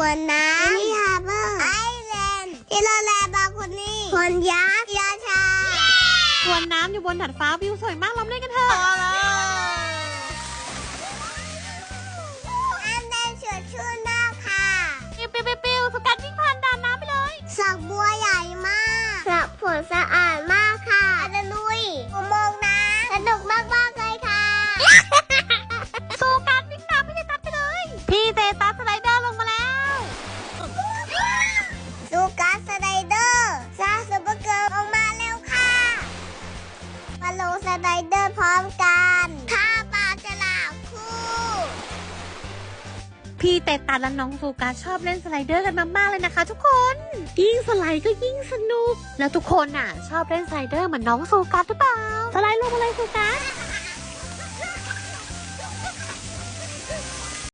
วนน้ำมินิฮาร์เบอร์ไอแลนด์ที่เราแลบาคนนี้คนยักษ์ยาชาสวนน้ำอยู่บนดาดฟ้าวิวสวยมากเราเล่นกันเถอะอันเดนเชื่อชื่อมากค่ะปิวปิวปิวปิวสกัดวิ่งผ่านด่านน้ำไปเลยสักบัวใหญ่มากสระผลสะอาดมากค่ะอาจจะลุยอุโมงค์น้ำสนุกมากมากๆเลยค่ะโซการวิ่งตามพี่เตตัสไปเลย พี่เตตัส มาลงสไลเดอร์พร้อมกันท่าปลาฉลามคู่ พี่เตตัสและน้องโซการชอบเล่นสไลเดอร์กันมากๆเลยนะคะ ทุกคน ยิ่งสไลด์ก็ยิ่งสนุก แล้วทุกคนน่ะ ชอบเล่นสไลเดอร์เหมือนน้องโซการหรือเปล่า